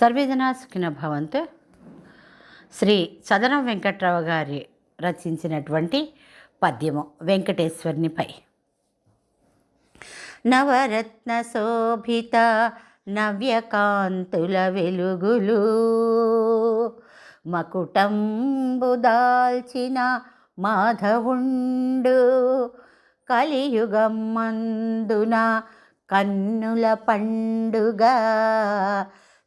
సర్వేజన సుఖిన భవంతు. శ్రీ సదనం వెంకట్రావు గారి రచించినటువంటి పద్యము వెంకటేశ్వరునిపై. నవరత్న శోభిత నవ్యకాంతుల వెలుగులు మకుటంబు దాల్చిన మాధవుండు కలియుగమ్మందున కన్నుల పండుగ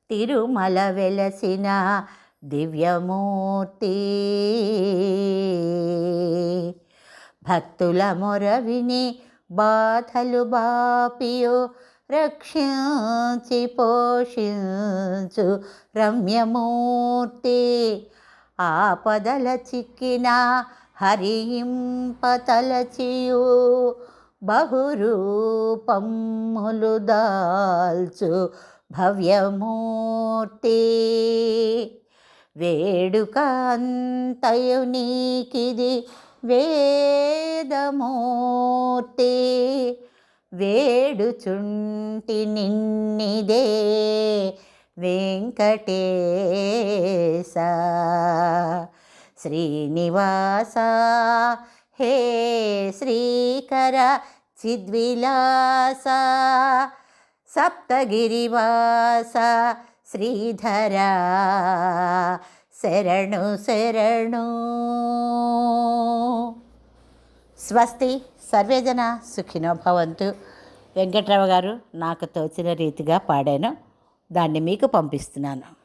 తిరుమల వెలసిన దివ్యమూర్తి. భక్తుల మొరవిని బాధలు బాపియో రక్షించి పోషించు రమ్యమూర్తి. ఆపదల చిక్కిన హరింపతలచియు బహురూపములు దాల్చు భవ్యమూర్తి. వేడుక అంతయు నీకిది వేదమూర్తి. వేడుచుంటి నిన్నిదే వెంకటేశ. శ్రీనివాస హే శ్రీకర చిద్విలాస. సప్తగిరివాస శ్రీధర శరణు శరణు స్వస్తి సర్వేజన సుఖినో భవంతు వెంకట్రావు గారు నాకు తోచిన రీతిగా పాడాను. దాన్ని మీకు పంపిస్తున్నాను.